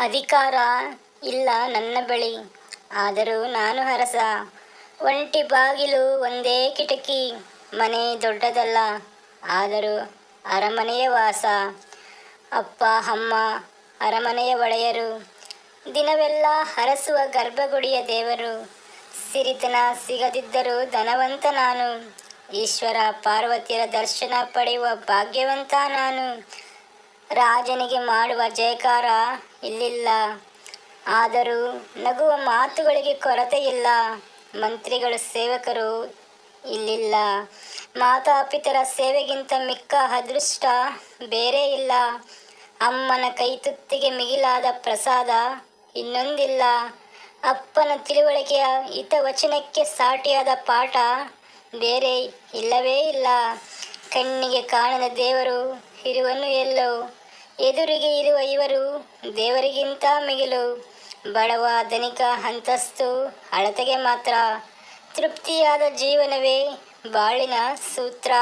ಅಧಿಕಾರ ಇಲ್ಲ ನನ್ನ ಬಳಿ. ಆದರೂ ನಾನು ಹರಸ. ಒಂಟಿ ಬಾಗಿಲು ಒಂದೇ ಕಿಟಕಿ. ಮನೆ ದೊಡ್ಡದಲ್ಲ. ಆದರೂ ಅರಮನೆಯ ವಾಸ. ಅಪ್ಪ, ಅಮ್ಮ, ಅರಮನೆಯ ಒಳೆಯರು ದಿನವೆಲ್ಲ ಹರಸುವ ಗರ್ಭಗುಡಿಯ ದೇವರು. ಸಿರಿತನ ಸಿಗದಿದ್ದರೂ ಧನವಂತ ನಾನು. ಈಶ್ವರ ಪಾರ್ವತಿಯರ ದರ್ಶನ ಪಡೆಯುವ ಭಾಗ್ಯವಂತ ನಾನು. ರಾಜನಿಗೆ ಮಾಡುವ ಜಯಕಾರ ಇಲ್ಲಿಲ್ಲ. ಆದರೂ ನಗುವ ಮಾತುಗಳಿಗೆ ಕೊರತೆ ಇಲ್ಲ ಮಂತ್ರಿಗಳು, ಸೇವಕರು ಇಲ್ಲಿಲ್ಲ. ಮಾತಾಪಿತರ ಸೇವೆಗಿಂತ ಮಿಕ್ಕ ಅದೃಷ್ಟ ಬೇರೆ ಇಲ್ಲ. ಅಮ್ಮನ ಕೈತುತ್ತಿಗೆ ಮಿಗಿಲಾದ ಪ್ರಸಾದ ಇನ್ನೊಂದಿಲ್ಲ. ಅಪ್ಪನ ತಿಳುವಳಿಕೆಯ ಹಿತವಚನಕ್ಕೆ ಸಾಟಿಯಾದ ಪಾಠ ಬೇರೆ ಇಲ್ಲವೇ ಇಲ್ಲ. ಕಣ್ಣಿಗೆ ಕಾಣದ ದೇವರು ಇರುವನು ಎಲ್ಲೋ. ಎದುರಿಗೆ ಇರುವ ಇವರು ದೇವರಿಗಿಂತ ಮಿಗಿಲು. ಬಡವ ಧನಿಕ ಹಂತಸ್ತು ಅಳತೆಗೆ ಮಾತ್ರ ತೃಪ್ತಿಯಾದ ಜೀವನವೇ ಬಾಳಿನ ಸೂತ್ರ.